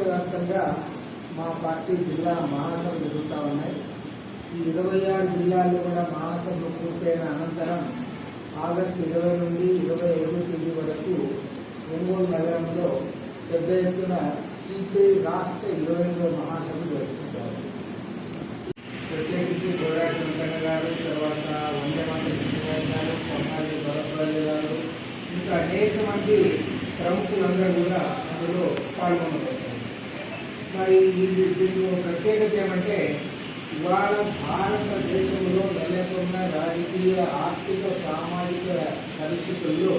రాష్ట్రవ్యాప్తంగా మా పార్టీ జిల్లా మహాసభలు జరుగుతూ ఉన్నాయి. ఈ ఇరవై ఆరు జిల్లాల్లో కూడా మహాసభలు పూర్తయిన అనంతరం ఆగస్టు ఇరవై నుండి ఇరవై ఐదు తేదీ వరకు ఒంగోలు నగరంలో పెద్ద ఎత్తున సిపిఐ రాష్ట్ర ఇరవై ఎనిమిదో మహాసభ జరుపుకుంటారు. ప్రత్యేకించి గోరాటి వెంకన్న గారు తర్వాత వందమాత కృష్ణరాజు గారు కొన్నాలి గారు ఇంకా అనేక మంది ప్రముఖులందరూ కూడా అందులో పాల్గొన్నారు. మరి ఇది ప్రత్యేకత ఏమంటే ఇవాళ భారతదేశంలో నెలకొన్న రాజకీయ ఆర్థిక సామాజిక పరిస్థితుల్లో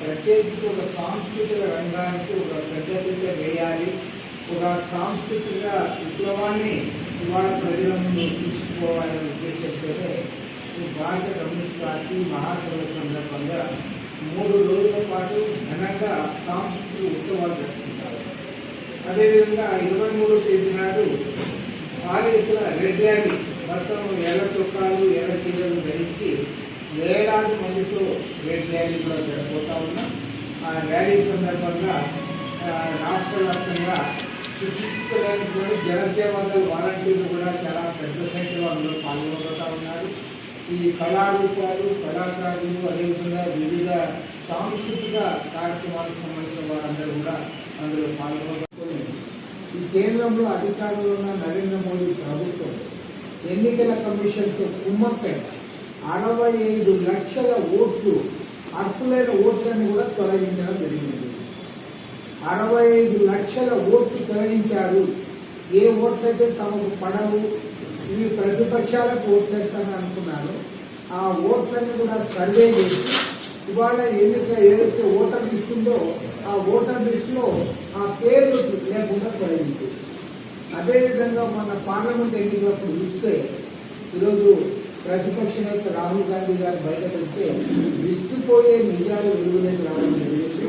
ప్రత్యేకించి ఒక సాంస్కృతిక రంగానికి ఒక పెద్దపీట వేయాలి. ఒక సాంస్కృతిక విప్లవాన్ని ఇవాళ ప్రజల ముందు తీసుకోవాలనే ఉద్దేశంతోనే భారత కమ్యూనిస్ట్ పార్టీ మహాసభ సందర్భంగా మూడు రోజుల పాటు ఘనంగా సాంస్కృతిక ఉత్సవాలు అదేవిధంగా ఇరవై మూడో తేదీ నాడు భారీ ఎత్తున రెడ్ ర్యాలీ మొత్తం ఎర్ర చొక్కాలు ఎర్ర చీరలు ధరించి వేలాది మందితో రెడ్ ర్యాలీ కూడా జరగబోతా ఉన్నాం. ఆ ర్యాలీ సందర్భంగా రాష్ట్ర వ్యాప్తంగా సుశిక్షితులైనటువంటి జనసేవ వాలంటీర్లు కూడా చాలా పెద్ద సంఖ్యలో అందులో పాల్గొనబోతా ఉన్నారు. ఈ కళారూపాలు కళాకారులు అదేవిధంగా వివిధ సాంస్కృతిక కార్యక్రమాలకు సంబంధించిన వారందరూ కూడా అందులో పాల్గొనబోతున్నారు కేంద్రంలో అధికారంలో ఉన్న నరేంద్ర మోడీ ప్రభుత్వం ఎన్నికల కమిషన్తో కుమ్మక్కై అరవై ఐదు లక్షల ఓట్లు అర్హులైన ఓట్లను కూడా తొలగించడం జరిగింది. అరవై ఐదు లక్షల ఓట్లు తొలగించారు. ఏ ఓట్లయితే తమకు పడవు ఈ ప్రతిపక్షాలకు ఓట్లేస్తానని అనుకున్నారు. ఆ ఓట్లను కూడా సర్వే చేసి ఇవాళ ఎన్నిక ఏదైతే ఓటర్ లిస్ట్ ఉందో ఆ ఓటర్ లిస్టులో ఆ పేర్లు లేకుండా తొలగించేసి అదేవిధంగా మన పార్లమెంట్ ఎన్నికలప్పుడు చూస్తే ఈరోజు ప్రతిపక్ష నేత రాహుల్ గాంధీ గారు బయట పెడితే విస్తుపోయే నిజాలు వెలుగులోకి రావడం జరిగింది.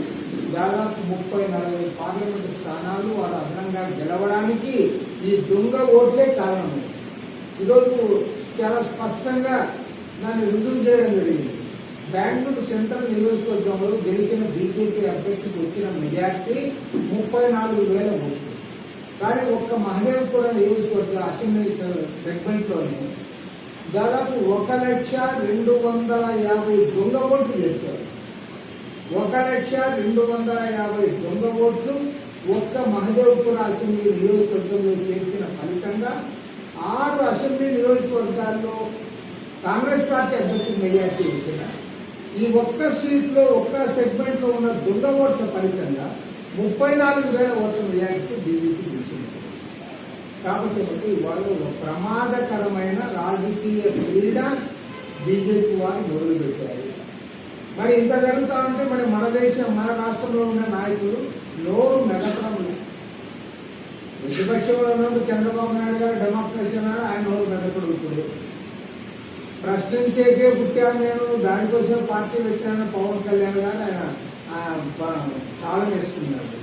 దాదాపు ముప్పై నలభై పార్లమెంటు స్థానాలు వారు అదనంగా గెలవడానికి ఈ దొంగ ఓట్లే కారణం. ఈరోజు చాలా స్పష్టంగా దాన్ని రుజువు చేయడం జరిగింది? బెంగళూరు సెంట్రల్ నియోజకవర్గంలో గెలిచిన బీజేపీ అభ్యర్థికి వచ్చిన మెజార్టీ ముప్పై నాలుగు వేల ఓట్లు. కానీ ఒక్క మహదేవ్పురం నియోజకవర్గ అసెంబ్లీ సెగ్మెంట్లోనే దాదాపు ఒక లక్ష రెండు వందల యాభై దొంగ ఓట్లు తెచ్చారు ఒక లక్ష రెండు వందల యాభై దొంగ ఓట్లు ఒక్క మహదేవ్పుర అసెంబ్లీ నియోజకవర్గంలో చేర్చిన ఫలితంగా ఆరు అసెంబ్లీ నియోజకవర్గాల్లో కాంగ్రెస్ పార్టీ అభ్యర్థులు మెజార్టీ ఇచ్చిన. ఈ ఒక్క సీట్లో ఒక్క సెగ్మెంట్లో ఉన్న దొంగ ఓట్ల ఫలితంగా ముప్పై నాలుగు వేల ఓట్ల మెజార్టీ బీజేపీ గెలిచింది. కాబట్టి ఒకటి వాళ్ళు ఒక ప్రమాదకరమైన రాజకీయ క్రీడ బీజేపీ వారు మొదలుపెట్టారు. మరి ఇంత జరుగుతా ఉంటే మరి మన దేశం మన రాష్ట్రంలో ఉన్న నాయకులు నోరు మెదపడం లేదు. ప్రతిపక్షంలో ఉన్నప్పుడు చంద్రబాబు నాయుడు గారు డెమోక్రసీ అన్నాడు ఆయన నోరు మెదపడుగుతుంది ప్రశ్నించేకే పుట్టాను నేను. దానికోసం పార్టీ పెట్టాను. పవన్ కళ్యాణ్ గారు ఆయన ఆ, వేసుకున్నాడు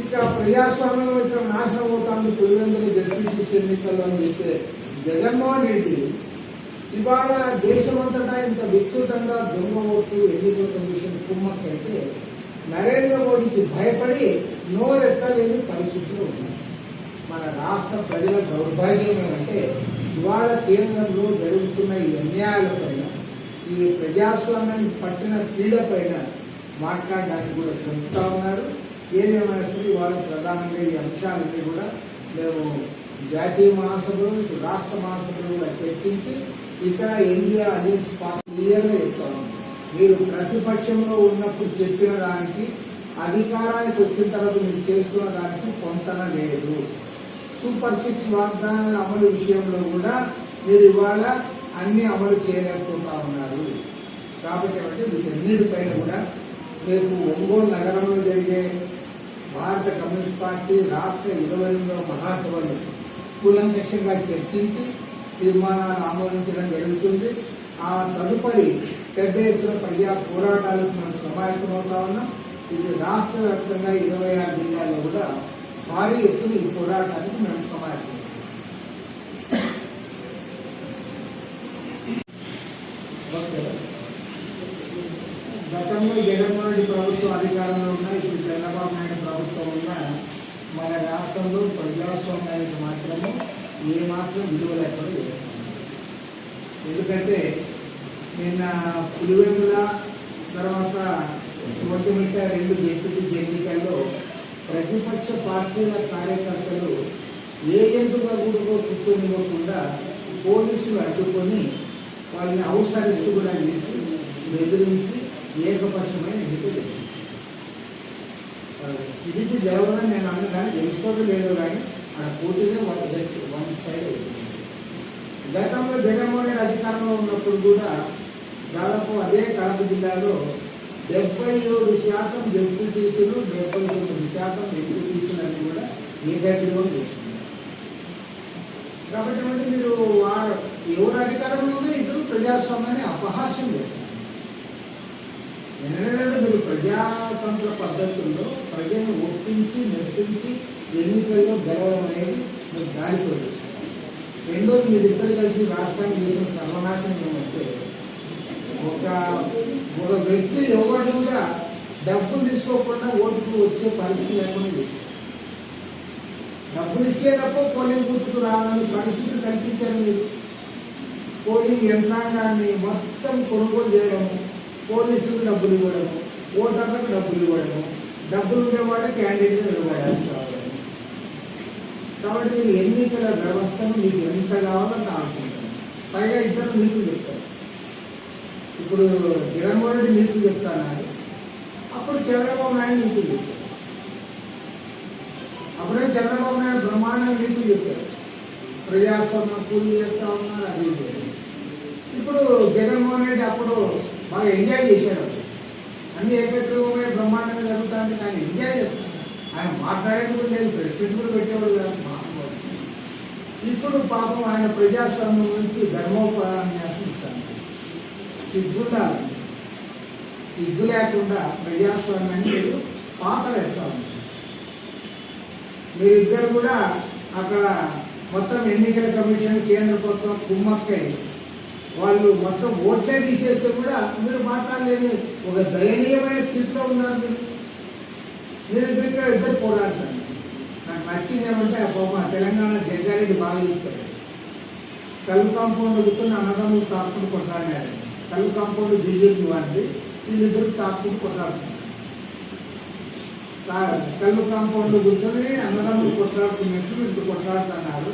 ఇంకా ప్రజాస్వామ్యంలో ఇక్కడ నాశనం అవుతుంది. పులివెందుకు జడ్పీసీసీ ఎన్నికల్లో అని చెప్తే జగన్మోహన్ రెడ్డి ఇవాళ దేశమంతటా ఇంత విస్తృతంగా దొంగ ఓట్లు ఎన్నికల కమిషన్ కుమ్మక్కైతే నరేంద్ర మోడీకి భయపడి నోరెత్తలేని పరిస్థితులు ఉన్నాయి మన రాష్ట్ర ప్రజల దౌర్భాగ్యం అంటే ఇవాళ కేంద్రంలో జరుగుతున్న ఈ అన్యాయాలపైన ఈ ప్రజాస్వామ్యాన్ని పట్టిన పైన మాట్లాడడానికి కూడా చెబుతా ఉన్నారు. ఏదేమైనా సరే ఇవాళ ప్రధానంగా ఈ అంశాలన్నీ కూడా మేము జాతీయ మహాసభలు రాష్ట్ర మహాసభలు కూడా చర్చించి ఇక్కడ ఇండియా అలయన్స్ పార్టీ క్లియర్గా చెప్తా మీరు ప్రతిపక్షంలో ఉన్నప్పుడు చెప్పిన దానికి అధికారానికి వచ్చిన తర్వాత మీరు చేస్తున్న దానికి పొంతన లేదు. సూపర్ సిక్స్ వాగ్దానాల అమలు విషయంలో కూడా మీరు ఇవాళ అన్ని అమలు చేయలేకపోతా ఉన్నారు. కాబట్టి అంటే వీటన్నిటిపైన కూడా రేపు ఒంగోలు నగరంలో జరిగే భారత కమ్యూనిస్ట్ పార్టీ రాష్ట్ర ఇరవై ఎనిమిదవ మహాసభలు కూలంకషంగా చర్చించి తీర్మానాలు ఆమోదించడం జరుగుతుంది. ఆ తదుపరి పెద్ద ఎత్తున ప్రజా పోరాటాలకు మనం సమాయత్తమవుతా ఉన్నాం. ఇది రాష్ట్ర వ్యాప్తంగా ఇరవై ఆరు భారీ ఎత్తున ఈ పోరాటానికి మేము సమాయత్తం గతంలో జగన్మోహన్ రెడ్డి ప్రభుత్వం అధికారంలో ఉన్న ఇప్పుడు చంద్రబాబు నాయుడు ప్రభుత్వం ఉన్న మన రాష్ట్రంలో ప్రజాస్వామ్యానికి మాత్రము ఏ మాత్రం విలువ లేకుండా చేస్తున్నాం. ఎందుకంటే నిన్న పులివెందుల తర్వాత ఒంటిమిట్ట రెండు డిప్యూటీస్ ఎన్నికల్లో ప్రతిపక్ష పార్టీల కార్యకర్తలు ఏజెంటుగా కూడుకో కూర్చొనివ్వకుండా పోలీసులు అడ్డుకొని వాళ్ళని అవసరిస్తూ కూడా చేసి బెదిరించి ఏకపక్షమైన ఎన్నిక జరిగింది టీడీపీ గెలవదని నేను అన్నదాన్ని కానీ గెలుస్తుందో లేదో కానీ ఆ పోటీనే వన్ వన్ సైడ్ అవుతుంది గతంలో జగన్మోహన్ రెడ్డి అధికారంలో ఉన్నప్పుడు కూడా దాదాపు అదే కడప జిల్లాలో డెబ్బై ఏడు శాతం జెడ్పీటీసీలు డెబ్బై తొమ్మిది శాతం ఎంపీటీసీలు అన్ని కూడా ఏకగ్రీవం చేస్తున్నారు. కాబట్టి మీరు వారు ఎవరు అధికారంలోనే ఇద్దరు ప్రజాస్వామ్యాన్ని అపహాస్యం చేస్తారు ఎందుకంటే మీరు ప్రజాతంత్ర పద్ధతుల్లో ప్రజలను ఒప్పించి మెప్పించి ఎన్నికల్లో గెలవడం అనేది మీరు దారితో చేస్తారు రెండోది మీరిద్దరు కలిసి రాష్ట్రాన్ని చేసిన సర్వనాశనం ఏమంటే ఒక ఒక వ్యక్తి ఎవరు డబ్బులు తీసుకోకుండా ఓట్లు వచ్చే పరిస్థితి లేకుండా చేశారు. డబ్బులు ఇస్తే తప్ప పోలింగ్ బూత్కు రావాలని పరిస్థితి కల్పించారు మీరు. పోలింగ్ యంత్రాంగాన్ని మొత్తం కొనుగోలు చేయడము పోలీసులకు డబ్బులు ఇవ్వడము ఓటర్లకు డబ్బులు ఇవ్వడము డబ్బులు ఉండేవాడే క్యాండిడేట్ నిలబడాల్సి రావడం కాబట్టి మీరు ఎన్నికల వ్యవస్థను మీకు ఎంత కావాలో అంత పైగా ఇద్దరు మీకు చెప్తారు. ఇప్పుడు జగన్మోహన్ రెడ్డి నీతులు చెప్తానని అప్పుడు చంద్రబాబు నాయుడు నీతులు చెప్తారు అప్పుడే చంద్రబాబు నాయుడు బ్రహ్మాండంగా నీతులు చెప్పారు ప్రజాస్వామ్యం పూజ చేస్తా ఉన్నారు అది ఇప్పుడు జగన్మోహన్ రెడ్డి అప్పుడు బాగా ఎంజాయ్ చేశాడు. అప్పుడు. అన్ని ఏకత్రితమే బ్రహ్మాండంగా జరుగుతాయని ఆయన ఎంజాయ్ చేస్తాడు. ఆయన మాట్లాడేది కూడా లేదు ప్రెసిడెంట్ కూడా పెట్టేవాడు కాదు మహానుభావుడు. ఇప్పుడు పాపం ఆయన ప్రజాస్వామ్యం గురించి ధర్మోపన్యాసం సిగ్గుత సిగ్గు లేకుండా ప్రజాస్వామ్యాన్ని మీరు పాతలేస్తా ఉంటారు మీరిద్దరు కూడా అక్కడ మొత్తం ఎన్నికల కమిషన్ కేంద్ర ప్రభుత్వం కుమ్మక్కై వాళ్ళు మొత్తం ఓట్లే తీసేస్తే కూడా మీరు మాట్లాడలేని ఒక దయనీయమైన స్థితిలో ఉన్నారు మీరు. మీరు ఇద్దరు ఇద్దరు పోరాడతారు. నాకు నచ్చింది ఏమంటే ఆ బొమ్మ తెలంగాణ జగ్గారెడ్డి బాగా చెప్తాడు. కళ్ళు కాంపౌండ్ అడుగుతున్న అన్నదమ్ములు తాకుడు కొట్లాడారు. కళ్ళు కాంపౌండ్ బీజేపీ వాడిది వీళ్ళిద్దరు తాకుడు కొట్లాడుతున్నారు. కళ్ళు కాంపౌండ్ కూర్చొని అన్నదమ్ములు కొట్లాడుతున్నట్టు వీళ్ళు కొట్లాడుతున్నారు.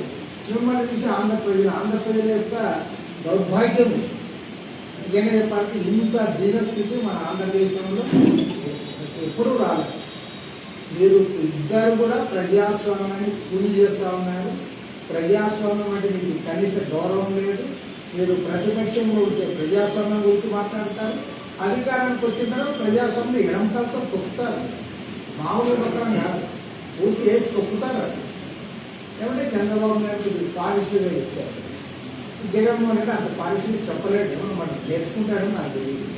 మిమ్మల్ని చూసి ఆంధ్రప్రదేశ్ ఆంధ్రప్రదేశ్ యొక్క దౌర్భాగ్యం. నిజంగా చెప్పాలంటే ఇంత దీనస్థితి మన ఆంధ్రదేశంలో ఎప్పుడూ రాలేదు. మీరు ఇద్దరు కూడా ప్రజాస్వామ్యాన్ని కూలి చేస్తా ఉన్నారు. ప్రజాస్వామ్యం అంటే మీకు కనీస గౌరవం లేదు. మీరు ప్రతిపక్షంలో ఉంటే ప్రజాస్వామ్యం గురించి మాట్లాడతారు. అధికారానికి వచ్చిన తర్వాత ప్రజాస్వామ్యం ఎడంతాలతో తొక్కుతారు. మామూలు పక్కన కాదు పూర్తి వేసి తొక్కుతారు ఏమంటే చంద్రబాబు నాయుడు పాలసీలో పాలసీగా చెప్పారు. జగన్మోహన్ రెడ్డి అంత పాలసీలు చెప్పలేడు. మనం నేర్చుకుంటాడని నాకు తెలియదు.